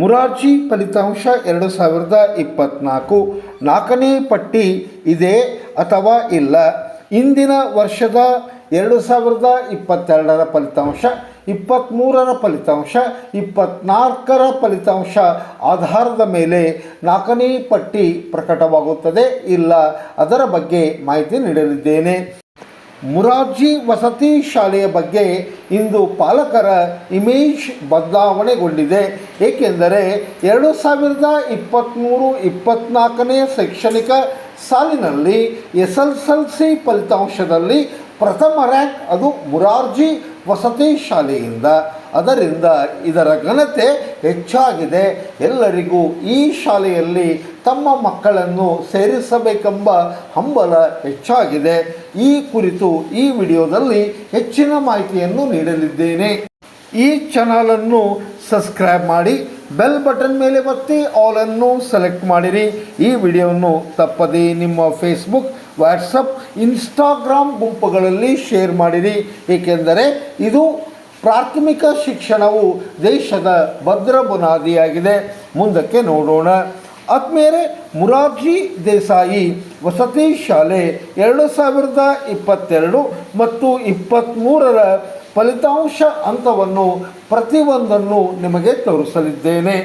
ಮುರಾರ್ಜಿ ಫಲಿತಾಂಶ ಎರಡು ಸಾವಿರದ ಇಪ್ಪತ್ತ್ನಾಲ್ಕು ನಾಲ್ಕನೇ ಪಟ್ಟಿ ಇದೆ ಅಥವಾ ಇಲ್ಲ? ಇಂದಿನ ವರ್ಷದ ಎರಡು ಸಾವಿರದ ಇಪ್ಪತ್ತೆರಡರ ಫಲಿತಾಂಶ ಇಪ್ಪತ್ತ್ಮೂರರ ಫಲಿತಾಂಶ ಇಪ್ಪತ್ತ್ನಾಲ್ಕರ ಫಲಿತಾಂಶ ಆಧಾರದ ಮೇಲೆ ನಾಲ್ಕನೇ ಪಟ್ಟಿ ಪ್ರಕಟವಾಗುತ್ತದೆ, ಇಲ್ಲ ಅದರ ಬಗ್ಗೆ ಮಾಹಿತಿ ನೀಡಲಿದ್ದೇನೆ. ಮುರಾರ್ಜಿ ವಸತಿ ಶಾಲೆಯ ಬಗ್ಗೆ ಇಂದು ಪಾಲಕರ ಇಮೇಜ್ ಬದಲಾವಣೆಗೊಂಡಿದೆ. ಏಕೆಂದರೆ ಎರಡು ಸಾವಿರದ ಇಪ್ಪತ್ತ್ಮೂರು ಇಪ್ಪತ್ತ್ನಾಲ್ಕನೇ ಶೈಕ್ಷಣಿಕ ಸಾಲಿನಲ್ಲಿ ಎಸ್ ಎಲ್ ಎಲ್ ಸಿ ಫಲಿತಾಂಶದಲ್ಲಿ ಪ್ರಥಮ ರ್ಯಾಂಕ್ ಅದು ಮುರಾರ್ಜಿ ವಸತಿ ಶಾಲೆಯಿಂದ. ಅದರಿಂದ ಇದರ ಘನತೆ ಹೆಚ್ಚಾಗಿದೆ. ಎಲ್ಲರಿಗೂ ಈ ಶಾಲೆಯಲ್ಲಿ ತಮ್ಮ ಮಕ್ಕಳನ್ನು ಸೇರಿಸಬೇಕೆಂಬ ಹಂಬಲ ಹೆಚ್ಚಾಗಿದೆ. ಈ ಕುರಿತು ಈ ವಿಡಿಯೋದಲ್ಲಿ ಹೆಚ್ಚಿನ ಮಾಹಿತಿಯನ್ನು ನೀಡಲಿದ್ದೇನೆ. ಈ ಚಾನಲನ್ನು ಸಬ್ಸ್ಕ್ರೈಬ್ ಮಾಡಿ, ಬೆಲ್ ಬಟನ್ ಮೇಲೆ ಒತ್ತಿ ಆಲನ್ನು ಸೆಲೆಕ್ಟ್ ಮಾಡಿರಿ. ಈ ವಿಡಿಯೋವನ್ನು ತಪ್ಪದೇ ನಿಮ್ಮ ಫೇಸ್ಬುಕ್ ವಾಟ್ಸಪ್ ಇನ್ಸ್ಟಾಗ್ರಾಮ್ ಗುಂಪುಗಳಲ್ಲಿ ಶೇರ್ ಮಾಡಿರಿ. ಏಕೆಂದರೆ ಇದು ಪ್ರಾಥಮಿಕ ಶಿಕ್ಷಣವು ದೇಶದ ಭದ್ರ ಬುನಾದಿಯಾಗಿದೆ. ಮುಂದಕ್ಕೆ ನೋಡೋಣ. ಆದ್ಮೇಲೆ ಮುರಾರ್ಜಿ ದೇಸಾಯಿ ವಸತಿ ಶಾಲೆ ಎರಡು ಸಾವಿರದ ಇಪ್ಪತ್ತೆರಡು ಮತ್ತು ಇಪ್ಪತ್ತ್ಮೂರರ ಫಲಿತಾಂಶ ಹಂತವನ್ನು ಪ್ರತಿಯೊಂದನ್ನು ನಿಮಗೆ ತೋರಿಸಲಿದ್ದೇನೆ.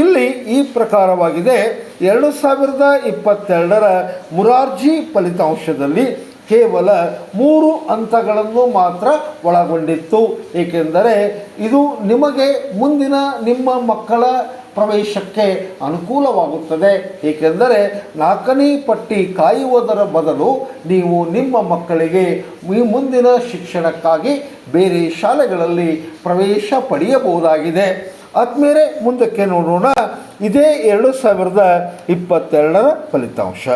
ಇಲ್ಲಿ ಈ ಪ್ರಕಾರವಾಗಿದೆ. ಎರಡು ಸಾವಿರದ ಇಪ್ಪತ್ತೆರಡರ ಮುರಾರ್ಜಿ ಫಲಿತಾಂಶದಲ್ಲಿ ಕೇವಲ ಮೂರು ಹಂತಗಳನ್ನು ಮಾತ್ರ ಒಳಗೊಂಡಿತ್ತು. ಏಕೆಂದರೆ ಇದು ನಿಮಗೆ ಮುಂದಿನ ನಿಮ್ಮ ಮಕ್ಕಳ ಪ್ರವೇಶಕ್ಕೆ ಅನುಕೂಲವಾಗುತ್ತದೆ. ಏಕೆಂದರೆ ನಾಲ್ಕನೇ ಪಟ್ಟಿ ಕಾಯುವುದರ ಬದಲು ನೀವು ನಿಮ್ಮ ಮಕ್ಕಳಿಗೆ ಈ ಮುಂದಿನ ಶಿಕ್ಷಣಕ್ಕಾಗಿ ಬೇರೆ ಶಾಲೆಗಳಲ್ಲಿ ಪ್ರವೇಶ ಪಡೆಯಬಹುದಾಗಿದೆ. ಆದ್ಮೇಲೆ ಮುಂದಕ್ಕೆ ನೋಡೋಣ. ಇದೇ ಎರಡು ಸಾವಿರದ ಇಪ್ಪತ್ತೆರಡರ ಫಲಿತಾಂಶ.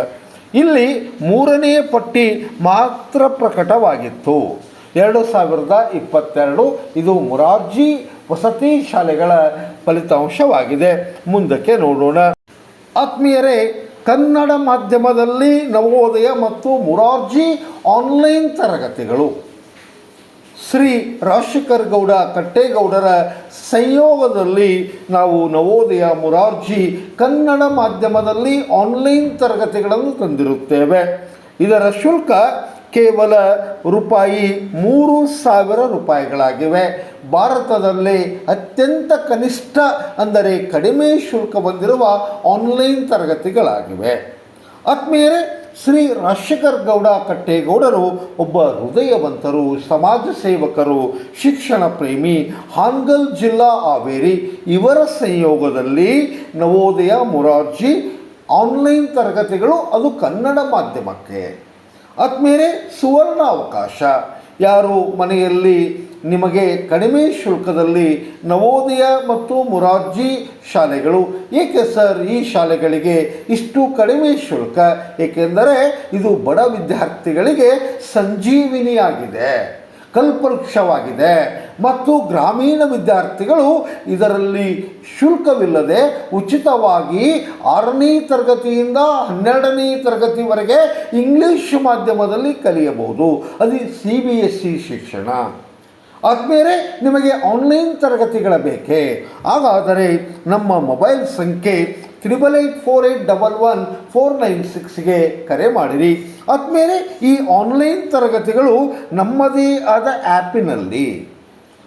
ಇಲ್ಲಿ ಮೂರನೇ ಪಟ್ಟಿ ಮಾತ್ರ ಪ್ರಕಟವಾಗಿತ್ತು. ಎರಡು ಸಾವಿರದ ಇಪ್ಪತ್ತೆರಡು ಇದು ಮುರಾರ್ಜಿ ವಸತಿ ಶಾಲೆಗಳ ಫಲಿತಾಂಶವಾಗಿದೆ. ಮುಂದಕ್ಕೆ ನೋಡೋಣ. ಆತ್ಮೀಯರೇ, ಕನ್ನಡ ಮಾಧ್ಯಮದಲ್ಲಿ ನವೋದಯ ಮತ್ತು ಮುರಾರ್ಜಿ ಆನ್ಲೈನ್ ತರಗತಿಗಳು. ಶ್ರೀ ರಾಜಶೇಖರ್ ಗೌಡ ಕಟ್ಟೇಗೌಡರ ಸಂಯೋಗದಲ್ಲಿ ನಾವು ನವೋದಯ ಮುರಾರ್ಜಿ ಕನ್ನಡ ಮಾಧ್ಯಮದಲ್ಲಿ ಆನ್ಲೈನ್ ತರಗತಿಗಳನ್ನು ತಂದಿರುತ್ತೇವೆ. ಇದರ ಶುಲ್ಕ ಕೇವಲ ರೂಪಾಯಿ ಮೂರು ಸಾವಿರ ರೂಪಾಯಿಗಳಾಗಿವೆ. ಭಾರತದಲ್ಲಿ ಅತ್ಯಂತ ಕನಿಷ್ಠ ಅಂದರೆ ಕಡಿಮೆ ಶುಲ್ಕ ಹೊಂದಿರುವ ಆನ್ಲೈನ್ ತರಗತಿಗಳಾಗಿವೆ. ಆತ್ಮೀಯರೇ ಶ್ರೀ ರಾಜಶೇಖರ್ ಗೌಡ ಕಟ್ಟೇಗೌಡರು ಒಬ್ಬ ಹೃದಯವಂತರು, ಸಮಾಜ ಸೇವಕರು, ಶಿಕ್ಷಣ ಪ್ರೇಮಿ, ಹಾನ್ಗಲ್ ಜಿಲ್ಲಾ ಹಾವೇರಿ ಇವರ ಸಂಯೋಗದಲ್ಲಿ ನವೋದಯ ಮುರಾರ್ಜಿ ಆನ್ಲೈನ್ ತರಗತಿಗಳು ಅದು ಕನ್ನಡ ಮಾಧ್ಯಮಕ್ಕೆ. ಆದ್ಮೇಲೆ ಸುವರ್ಣ ಅವಕಾಶ ಯಾರು ಮನೆಯಲ್ಲಿ ನಿಮಗೆ ಕಡಿಮೆ ಶುಲ್ಕದಲ್ಲಿ ನವೋದಯ ಮತ್ತು ಮುರಾರ್ಜಿ ಶಾಲೆಗಳು. ಏಕೆ ಸರ್ ಈ ಶಾಲೆಗಳಿಗೆ ಇಷ್ಟು ಕಡಿಮೆ ಶುಲ್ಕ? ಏಕೆಂದರೆ ಇದು ಬಡ ವಿದ್ಯಾರ್ಥಿಗಳಿಗೆ ಸಂಜೀವಿನಿಯಾಗಿದೆ, ಕಲ್ಪವೃಕ್ಷವಾಗಿದೆ ಮತ್ತು ಗ್ರಾಮೀಣ ವಿದ್ಯಾರ್ಥಿಗಳು ಇದರಲ್ಲಿ ಶುಲ್ಕವಿಲ್ಲದೆ ಉಚಿತವಾಗಿ ಆರನೇ ತರಗತಿಯಿಂದ ಹನ್ನೆರಡನೇ ತರಗತಿವರೆಗೆ ಇಂಗ್ಲೀಷ್ ಮಾಧ್ಯಮದಲ್ಲಿ ಕಲಿಯಬಹುದು. ಅದು ಸಿ ಬಿ ಎಸ್ ಸಿ ಶಿಕ್ಷಣ. ಆದ್ಮೇಲೆ ನಿಮಗೆ ಆನ್ಲೈನ್ ತರಗತಿಗಳ ಬೇಕೇ. ಹಾಗಾದರೆ ನಮ್ಮ ಮೊಬೈಲ್ ಸಂಖ್ಯೆ triple eight four eight double one four nine ಸಿಕ್ಸ್ಗೆ ಕರೆ ಮಾಡಿರಿ. ಆದಮೇಲೆ ಈ ಆನ್ಲೈನ್ ತರಗತಿಗಳು ನಮ್ಮದೇ ಆದ ಆ್ಯಪಿನಲ್ಲಿ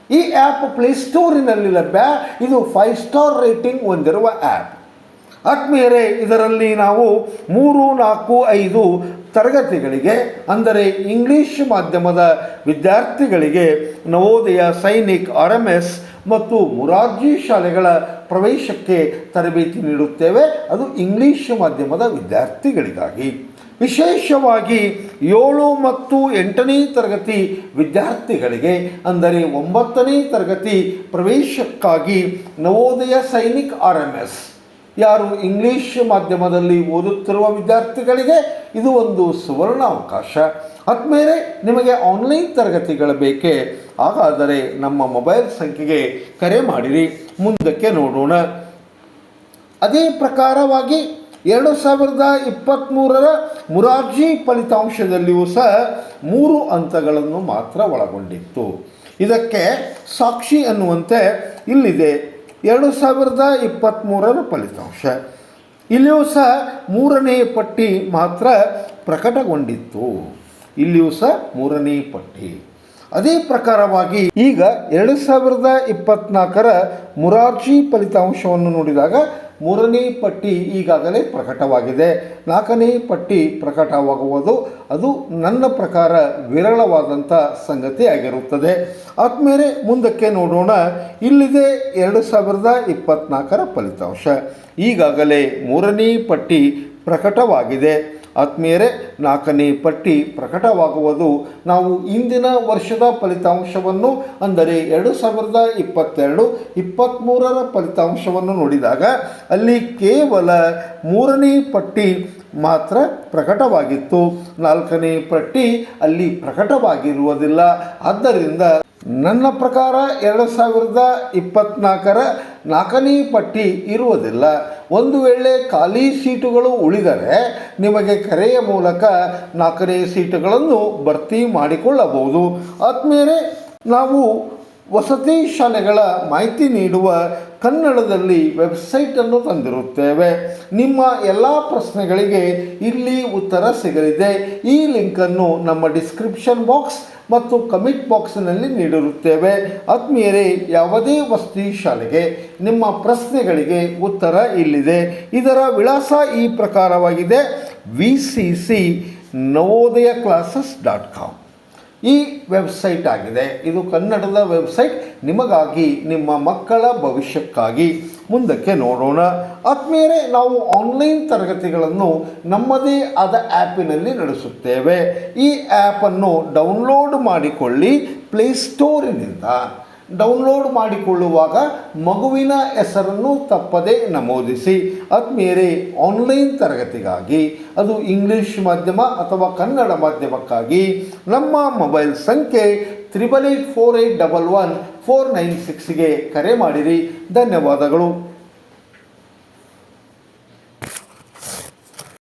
ಈ ಆ್ಯಪ್ ಪ್ಲೇಸ್ಟೋರಿನಲ್ಲಿ ಲಭ್ಯ. ಇದು ಫೈವ್ ಸ್ಟಾರ್ ರೇಟಿಂಗ್ ಹೊಂದಿರುವ ಆ್ಯಪ್ ಆತ್ಮೀಯರೇ, ಇದರಲ್ಲಿ ನಾವು ಮೂರು, ನಾಲ್ಕು, ಐದು ತರಗತಿಗಳಿಗೆ, ಅಂದರೆ ಇಂಗ್ಲೀಷ್ ಮಾಧ್ಯಮದ ವಿದ್ಯಾರ್ಥಿಗಳಿಗೆ Navodaya Sainik R M S ಮತ್ತು ಮುರಾರ್ಜಿ ಶಾಲೆಗಳ ಪ್ರವೇಶಕ್ಕೆ ತರಬೇತಿ ನೀಡುತ್ತೇವೆ. ಅದು ಇಂಗ್ಲೀಷ್ ಮಾಧ್ಯಮದ ವಿದ್ಯಾರ್ಥಿಗಳಿಗಾಗಿ. ವಿಶೇಷವಾಗಿ ಏಳು ಮತ್ತು ಎಂಟನೇ ತರಗತಿ ವಿದ್ಯಾರ್ಥಿಗಳಿಗೆ, ಅಂದರೆ ಒಂಬತ್ತನೇ ತರಗತಿ ಪ್ರವೇಶಕ್ಕಾಗಿ Navodaya Sainik R M S ಯಾರು ಇಂಗ್ಲೀಷ್ ಮಾಧ್ಯಮದಲ್ಲಿ ಓದುತ್ತಿರುವ ವಿದ್ಯಾರ್ಥಿಗಳಿಗೆ ಇದು ಒಂದು ಸುವರ್ಣ ಅವಕಾಶ. ಆದ್ಮೇಲೆ ನಿಮಗೆ ಆನ್ಲೈನ್ ತರಗತಿಗಳು ಬೇಕೇ? ಹಾಗಾದರೆ ನಮ್ಮ ಮೊಬೈಲ್ ಸಂಖ್ಯೆಗೆ ಕರೆ ಮಾಡಿರಿ. ಮುಂದಕ್ಕೆ ನೋಡೋಣ. ಅದೇ ಪ್ರಕಾರವಾಗಿ ಎರಡು ಸಾವಿರದ ಇಪ್ಪತ್ತ್ಮೂರರ ಮುರಾರ್ಜಿ ಫಲಿತಾಂಶದಲ್ಲಿಯೂ ಸಹ ಮೂರು ಹಂತಗಳನ್ನು ಮಾತ್ರ ಒಳಗೊಂಡಿತ್ತು. ಇದಕ್ಕೆ ಸಾಕ್ಷಿ ಅನ್ನುವಂತೆ ಇಲ್ಲಿದೆ. ಎರಡು ಸಾವಿರದ ಇಪ್ಪತ್ತ್ಮೂರರ ಫಲಿತಾಂಶ. ಇಲ್ಲಿಯೂ ಸಹ ಮೂರನೇ ಪಟ್ಟಿ ಮಾತ್ರ ಪ್ರಕಟಗೊಂಡಿತ್ತು. ಇಲ್ಲಿಯೂ ಸಹ ಮೂರನೇ ಪಟ್ಟಿ. ಅದೇ ಪ್ರಕಾರವಾಗಿ ಈಗ ಎರಡು ಸಾವಿರದ ಇಪ್ಪತ್ನಾಲ್ಕರ ಮುರಾರ್ಜಿ ಫಲಿತಾಂಶವನ್ನು ನೋಡಿದಾಗ ಮೂರನೇ ಪಟ್ಟಿ ಈಗಾಗಲೇ ಪ್ರಕಟವಾಗಿದೆ. ನಾಲ್ಕನೇ ಪಟ್ಟಿ ಪ್ರಕಟವಾಗುವುದು ಅದು ನನ್ನ ಪ್ರಕಾರ ವಿರಳವಾದಂಥ ಸಂಗತಿ ಆಗಿರುತ್ತದೆ. ಆದ್ಮೇಲೆ ಮುಂದಕ್ಕೆ ನೋಡೋಣ. ಇಲ್ಲಿದೆ ಎರಡು ಸಾವಿರದ ಇಪ್ಪತ್ನಾಲ್ಕರ ಫಲಿತಾಂಶ. ಈಗಾಗಲೇ ಮೂರನೇ ಪಟ್ಟಿ ಪ್ರಕಟವಾಗಿದೆ. ಆತ್ಮೀಯರೇ, ನಾಲ್ಕನೇ ಪಟ್ಟಿ ಪ್ರಕಟವಾಗುವುದು. ನಾವು ಇಂದಿನ ವರ್ಷದ ಫಲಿತಾಂಶವನ್ನು, ಅಂದರೆ ಎರಡು ಸಾವಿರದ ಇಪ್ಪತ್ತೆರಡು ಇಪ್ಪತ್ತ್ಮೂರರ ಫಲಿತಾಂಶವನ್ನು ನೋಡಿದಾಗ, ಅಲ್ಲಿ ಕೇವಲ ಮೂರನೇ ಪಟ್ಟಿ ಮಾತ್ರ ಪ್ರಕಟವಾಗಿತ್ತು. ನಾಲ್ಕನೇ ಪಟ್ಟಿ ಅಲ್ಲಿ ಪ್ರಕಟವಾಗಿರುವುದಿಲ್ಲ. ಆದ್ದರಿಂದ ನನ್ನ ಪ್ರಕಾರ ಎರಡು ಸಾವಿರದ ಇಪ್ಪತ್ನಾಲ್ಕರ ನಾಲ್ಕನೇ ಪಟ್ಟಿ ಇರುವುದಿಲ್ಲ. ಒಂದು ವೇಳೆ ಖಾಲಿ ಸೀಟುಗಳು ಉಳಿದರೆ ನಿಮಗೆ ಕರೆಯ ಮೂಲಕ ನಾಲ್ಕನೇ ಸೀಟುಗಳನ್ನು ಭರ್ತಿ ಮಾಡಿಕೊಳ್ಳಬಹುದು. ಆದಮೇಲೆ ನಾವು ವಸತಿ ಶಾಲೆಗಳ ಮಾಹಿತಿ ನೀಡುವ ಕನ್ನಡದಲ್ಲಿ ವೆಬ್ಸೈಟನ್ನು ತಂದಿರುತ್ತೇವೆ. ನಿಮ್ಮ ಎಲ್ಲ ಪ್ರಶ್ನೆಗಳಿಗೆ ಇಲ್ಲಿ ಉತ್ತರ ಸಿಗಲಿದೆ. ಈ ಲಿಂಕನ್ನು ನಮ್ಮ ಡಿಸ್ಕ್ರಿಪ್ಷನ್ ಬಾಕ್ಸ್ ಮತ್ತು ಕಮಿಟ್ ಬಾಕ್ಸ್ನಲ್ಲಿ ನೀಡಿರುತ್ತೇವೆ. ಆತ್ಮೀಯರೇ, ಯಾವುದೇ ವಸತಿ ಶಾಲೆಗೆ ನಿಮ್ಮ ಪ್ರಶ್ನೆಗಳಿಗೆ ಉತ್ತರ ಇಲ್ಲಿದೆ. ಇದರ ವಿಳಾಸ ಈ ಪ್ರಕಾರವಾಗಿದೆ. V C C Navodaya classes dot com ಈ ವೆಬ್ಸೈಟ್ ಆಗಿದೆ. ಇದು ಕನ್ನಡದ ವೆಬ್ಸೈಟ್ ನಿಮಗಾಗಿ, ನಿಮ್ಮ ಮಕ್ಕಳ ಭವಿಷ್ಯಕ್ಕಾಗಿ. ಮುಂದಕ್ಕೆ ನೋಡೋಣ. ಆತ್ಮೀಯರೇ, ನಾವು ಆನ್ಲೈನ್ ತರಗತಿಗಳನ್ನು ನಮ್ಮದೇ ಆದ ಆ್ಯಪಿನಲ್ಲಿ ನಡೆಸುತ್ತೇವೆ. ಈ ಆ್ಯಪನ್ನು ಡೌನ್ಲೋಡ್ ಮಾಡಿಕೊಳ್ಳಿ ಪ್ಲೇಸ್ಟೋರಿನಿಂದ ಡೌನ್ಲೋಡ್ ಮಾಡಿಕೊಳ್ಳುವಾಗ ಮಗುವಿನ ಹೆಸರನ್ನು ತಪ್ಪದೇ ನಮೂದಿಸಿ. ಆದ್ಮೇಲೆ ಆನ್ಲೈನ್ ತರಗತಿಗಾಗಿ, ಅದು ಇಂಗ್ಲಿಷ್ ಮಾಧ್ಯಮ ಅಥವಾ ಕನ್ನಡ ಮಾಧ್ಯಮಕ್ಕಾಗಿ ನಮ್ಮ ಮೊಬೈಲ್ ಸಂಖ್ಯೆ triple eight four eight double one four nine ಸಿಕ್ಸ್ಗೆ ಕರೆ ಮಾಡಿರಿ. ಧನ್ಯವಾದಗಳು.